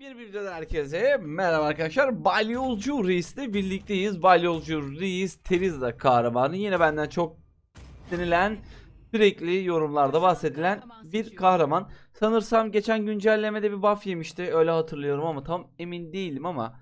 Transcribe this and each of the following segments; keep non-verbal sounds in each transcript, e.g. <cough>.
Bir videodan herkese merhaba arkadaşlar. Balyolcu Reis'le birlikteyiz. Balyolcu Reis Terizla kahramanı. Yine benden çok denilen sürekli yorumlarda bahsedilen bir kahraman. Sanırsam geçen güncellemede bir buff yemişti. Öyle hatırlıyorum ama tam emin değilim ama.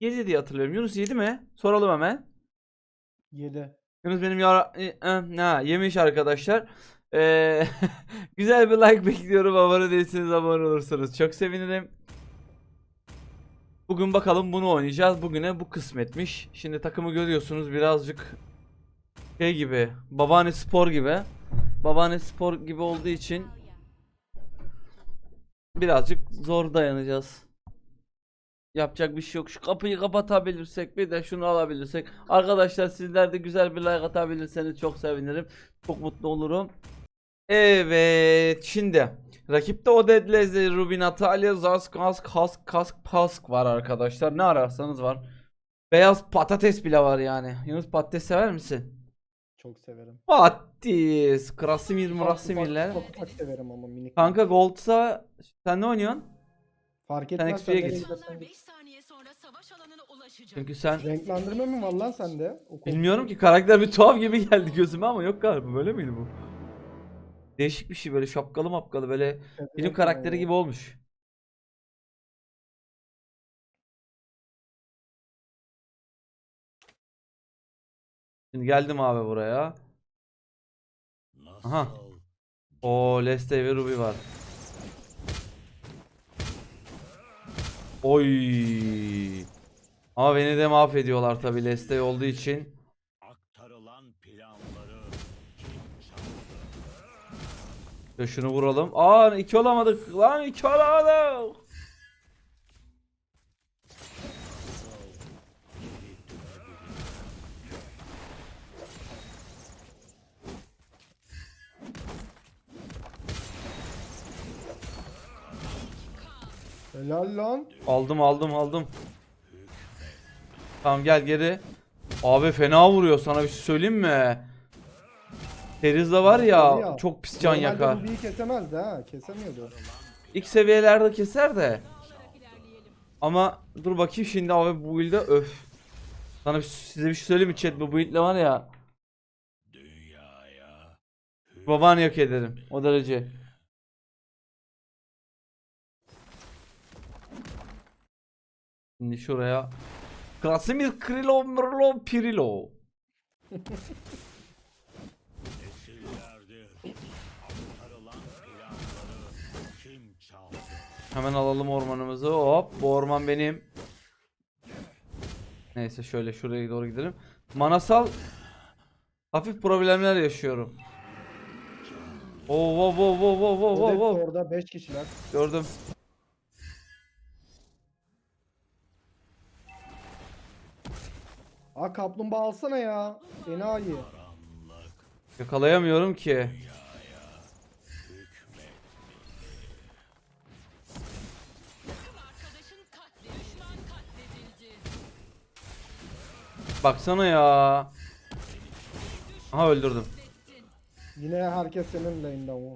Yedi diye hatırlıyorum. Yunus yedi mi? Soralım hemen. 7. Yunus benim yara... e, e, ha, yemiş arkadaşlar. Ee, <laughs> güzel bir like bekliyorum. Abone değilseniz abone olursanız çok sevinirim. Bugün bakalım bunu oynayacağız. Bugüne bu kısmetmiş. Şimdi takımı görüyorsunuz birazcık şey gibi. Babaanne spor gibi. Babaanne spor gibi olduğu için birazcık zor dayanacağız. Yapacak bir şey yok. Şu kapıyı kapatabilirsek bir de şunu alabilirsek. Arkadaşlar sizler de güzel bir like atabilirseniz çok sevinirim. Çok mutlu olurum. Evet şimdi rakipte Oded Leze, Rubin Atalia, Zask, Kask, Kask, Kask, Pask var arkadaşlar. Ne ararsanız var. Beyaz patates bile var yani. Yunus patates sever misin? Çok severim. Patates. Krasimir Ufak- Murasimiller. Ufak ufak severim ama minik. Kanka Gold'sa sen ne oynuyorsun? Fark etmez XP'ye sen nereye git. gidersen İnsanlar git. 5 saniye sonra savaş alanına ulaşacak. Çünkü sen Renklendirme mi var lan sende? O bilmiyorum ki karakter bir tuhaf gibi geldi gözüme ama yok galiba böyle miydi bu? Değişik bir şey böyle şapkalı mapkalı böyle koltuk- film karakteri gibi olmuş. Şimdi geldim abi buraya. Aha. O Leste ve Ruby var. Oy. Ama beni de mahvediyorlar tabi Leste olduğu için. Ya şunu vuralım. Aa iki olamadık. Lan iki olamadık. Helal lan. Aldım aldım aldım. Tamam gel geri. Abi fena vuruyor sana bir şey söyleyeyim mi? Terizla var ya, ya, çok pis can Normalde yakar. bir kesemezdi ha. Kesemiyordu. İlk seviyelerde keser de. Ama dur bakayım şimdi abi bu build'e öf. Sana bir, size bir şey söyleyeyim mi chat bu build'le var ya. Dünyaya Babanı yok ederim o derece. Şimdi şuraya. Krasimir Krilo Mrlo Pirilo. <laughs> Hemen alalım ormanımızı. Hop bu orman benim. Neyse şöyle şuraya doğru gidelim. Manasal hafif problemler yaşıyorum. Oo wow wow wow wow wow wow Odette wow. orada 5 kişiler. Gördüm. Aa kaplumbağa alsana ya. Enayi. Yakalayamıyorum ki. Baksana ya. Aha öldürdüm. Yine herkes senin lane'de ama.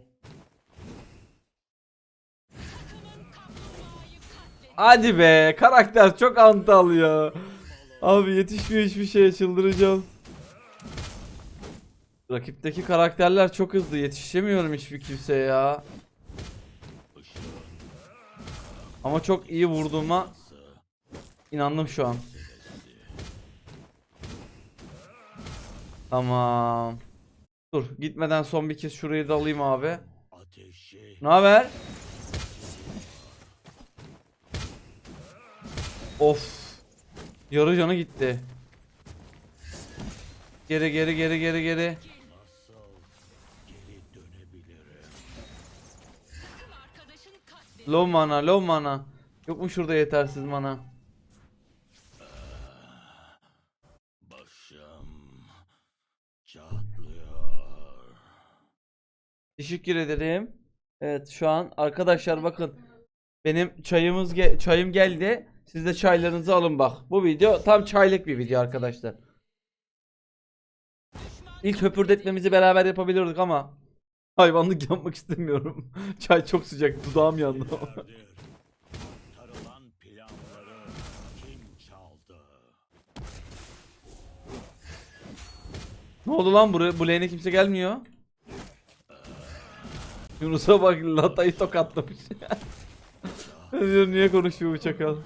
Kaplumbağayı katledildi. Hadi be karakter çok antal ya. Abi yetişmiyor hiçbir şeye çıldıracağım. Rakipteki karakterler çok hızlı yetişemiyorum hiçbir kimseye ya. Ama çok iyi vurduğuma inandım şu an. Tamam. Dur gitmeden son bir kez şurayı da alayım abi. Ateşi Ne haber? Of. Yarı canı gitti. Geri geri geri geri geri. Low mana low mana. Yok mu şurada yetersiz mana? teşekkür ederim. Evet şu an arkadaşlar bakın. Benim çayımız ge çayım geldi. Siz de çaylarınızı alın bak. Bu video tam çaylık bir video arkadaşlar. İlk höpürdetmemizi beraber yapabilirdik ama hayvanlık yapmak istemiyorum. <laughs> Çay çok sıcak. Dudağım yandı. <laughs> ne oldu lan buraya? Bu lane'e kimse gelmiyor. Yunus'a bak Lata'yı tokatlamış. <laughs> ben diyorum niye konuşuyor bu çakal?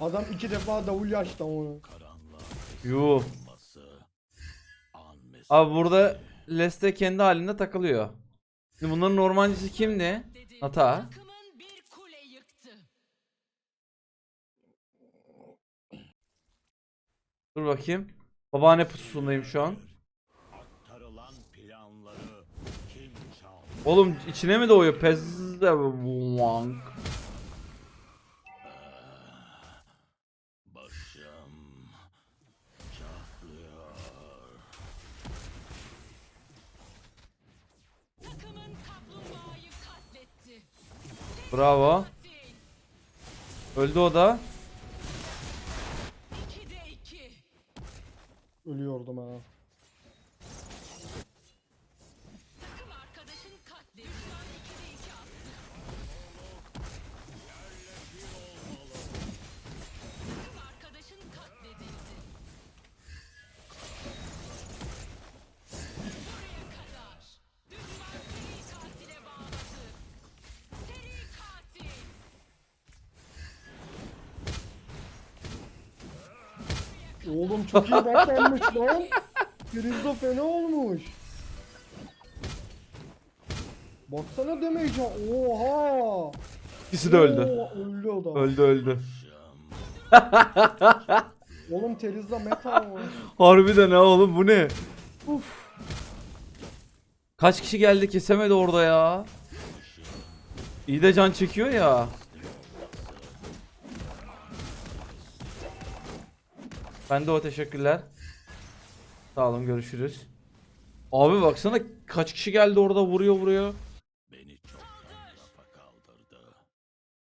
Adam iki defa davul açtı onu. Meselesi. Abi burada Leste kendi halinde takılıyor. Şimdi bunların ormancısı kimdi? Dedi. Hata. Takımın bir kule yıktı. Dur bakayım. Babaanne pususundayım şu an. Oğlum içine mi doğuyor? Takımın kaplumbağayı katletti. Bravo. Öldü o da. 2'de 2. Ölüyordum ha. Oğlum çok iyi baklanmış lan. Grizdo fena olmuş. Baksana demeyeceğim. Oha. İkisi de öldü. Oo, öldü o da. Öldü öldü. <laughs> Oğlum Terizla meta mı? Harbiden ha oğlum bu ne? Uf. Kaç kişi geldi kesemedi orada ya. İyi de can çekiyor ya. Ben de o teşekkürler. Sağ olun görüşürüz. Abi baksana kaç kişi geldi orada vuruyor vuruyor. Beni kaldırdı.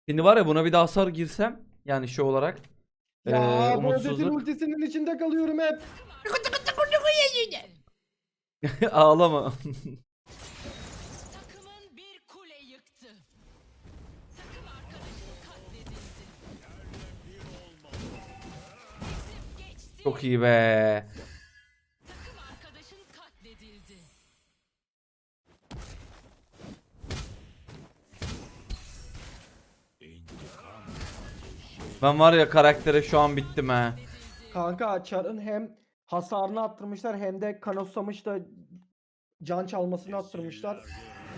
Şimdi var ya buna bir daha hasar girsem yani şey olarak. Ya Odet'in umutsuzluk. ultisinin içinde kalıyorum hep. Ağlama. Çok iyi be. Ben var ya karaktere şu an bittim he. Kanka Char'ın hem hasarını arttırmışlar hem de kanoslamış da can çalmasını arttırmışlar.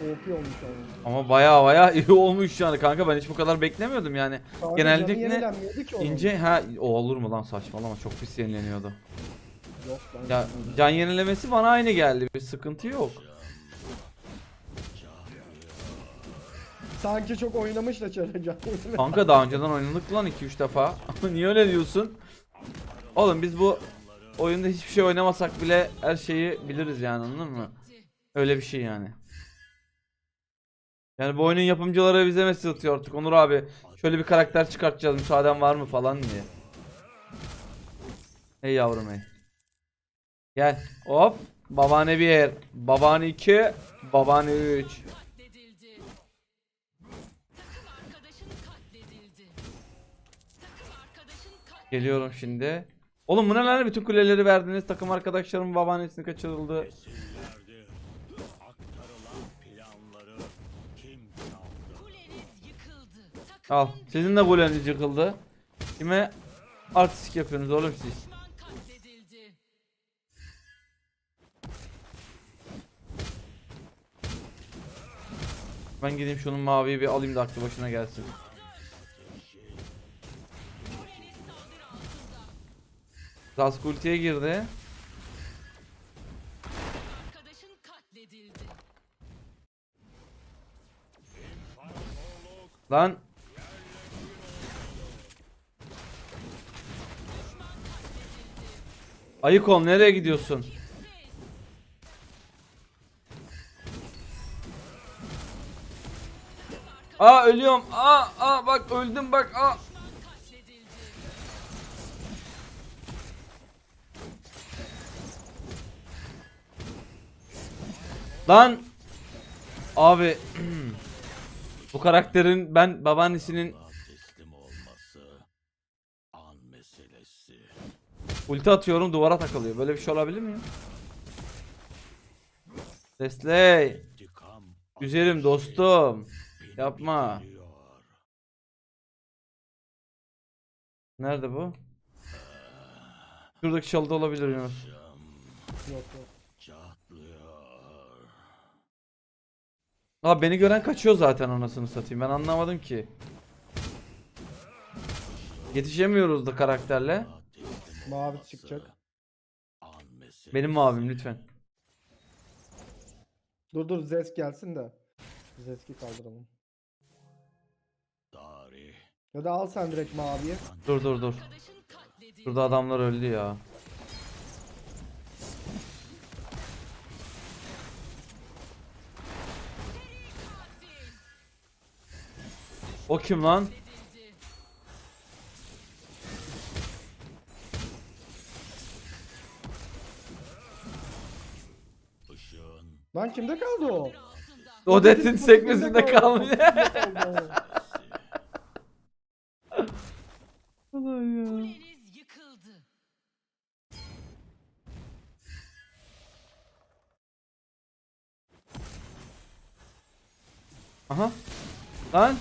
OP olmuş yani. Ama baya baya iyi <laughs> olmuş yani kanka ben hiç bu kadar beklemiyordum yani. Kanka Genellikle. İnce ha o olur mu lan saçmalama çok pis yenileniyordu. Yok. Ya can yenilemesi bana aynı geldi bir sıkıntı yok. Sanki çok oynamış da yenileme- Kanka daha önceden oynadık lan 2-3 defa. <laughs> Niye öyle diyorsun? Oğlum biz bu oyunda hiçbir şey oynamasak bile her şeyi biliriz yani anladın mı? Öyle bir şey yani. Yani bu oyunun yapımcıları bize mesaj atıyor artık Onur abi. Şöyle bir karakter çıkartacağız müsaaden var mı falan diye. Hey yavrum hey. Gel hop. Babaanne bir. Babaanne iki. Babaanne üç. Geliyorum şimdi. Oğlum bu ne lan bütün kuleleri verdiniz takım arkadaşlarımın babaannesini kaçırıldı. Al sizin de kuleniz yıkıldı. Kime artistik yapıyorsunuz oğlum siz? Ben gideyim şunun maviyi bir alayım da aklı başına gelsin. Kask ultiye girdi. Lan Ayık ol nereye gidiyorsun? Aa ölüyorum. Aa aa bak öldüm bak. Aa. Lan. Abi <clears throat> bu karakterin ben babaannesinin Ulti atıyorum duvara takılıyor. Böyle bir şey olabilir mi ya? Desley. Güzelim dostum. Yapma. Nerede bu? Şuradaki çalıda olabilir Yunus. Yok yok. Abi beni gören kaçıyor zaten anasını satayım. Ben anlamadım ki. Yetişemiyoruz da karakterle. Mavi çıkacak. Benim mavim lütfen. Dur dur Zes gelsin de. Zesk'i kaldıralım. Ya da al sen direkt maviyi. Dur dur dur. Şurada adamlar öldü ya. O kim lan? Lan kimde kaldı o? Odet'in sekmesinde kalmış. <laughs> Ulan ya. Kuleniz yıkıldı. Aha. Lan.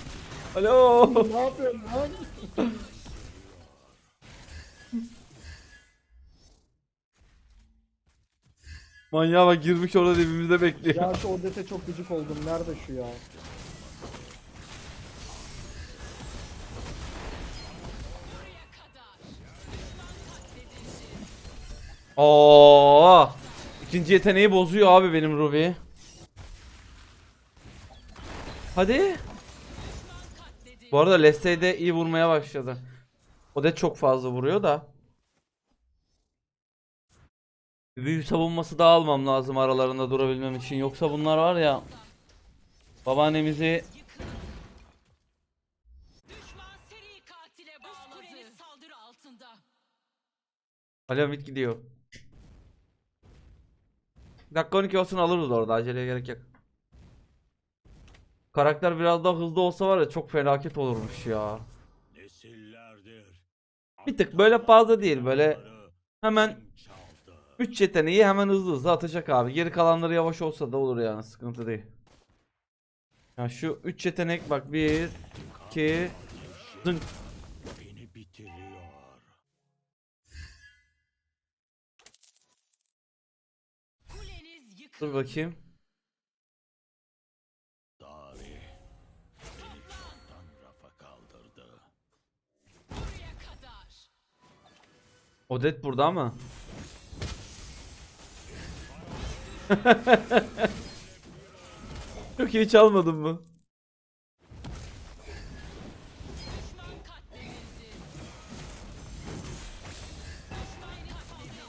Alo. ne yapıyorsun lan? <laughs> Manyağa bak girmiş orada dibimizde bekliyor. Ya şu Odet'e çok gıcık oldum. Nerede şu ya? Oo. İkinci yeteneği bozuyor abi benim Ruby. Hadi. Bu arada Leslie de iyi vurmaya başladı. O da çok fazla vuruyor da. Büyü savunması da almam lazım aralarında durabilmem için. Yoksa bunlar var ya. Babaannemizi. Alamit gidiyor. Dakika 12 olsun alırız orada aceleye gerek yok. Karakter biraz daha hızlı olsa var ya çok felaket olurmuş ya. Bir tık böyle fazla değil, böyle Hemen? 3 yeteneği hemen hızlı hızlı atacak abi. Geri kalanları yavaş olsa da olur yani sıkıntı değil. Ya şu 3 yetenek bak 1 2 zınk. Beni bitiriyor. Kuleniz Dur bakayım. Odet burada ama. <laughs> Çok iyi çalmadın mı?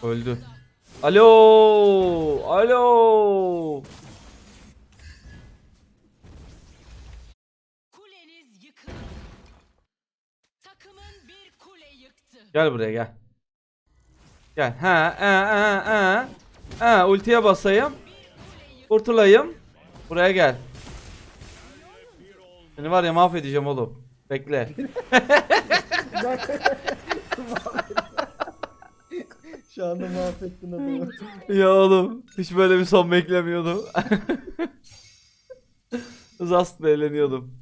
Öldü. Alo! Alo! Kuleniz yıkıldı. Takımın bir kule yıktı. Gel buraya gel. Gel. Ha, ha, ha, ha. Ha, ultiye basayım. Kurtulayım. Buraya gel. Seni var ya mahvedeceğim oğlum. Bekle. <laughs> Şu anda mahvettin adamı. <laughs> ya oğlum hiç böyle bir son beklemiyordum. <laughs> Zast eğleniyordum.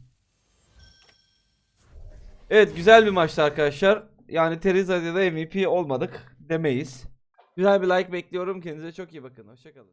Evet güzel bir maçtı arkadaşlar. Yani Teriza'da da MVP olmadık demeyiz. Güzel bir like bekliyorum. Kendinize çok iyi bakın. Hoşçakalın.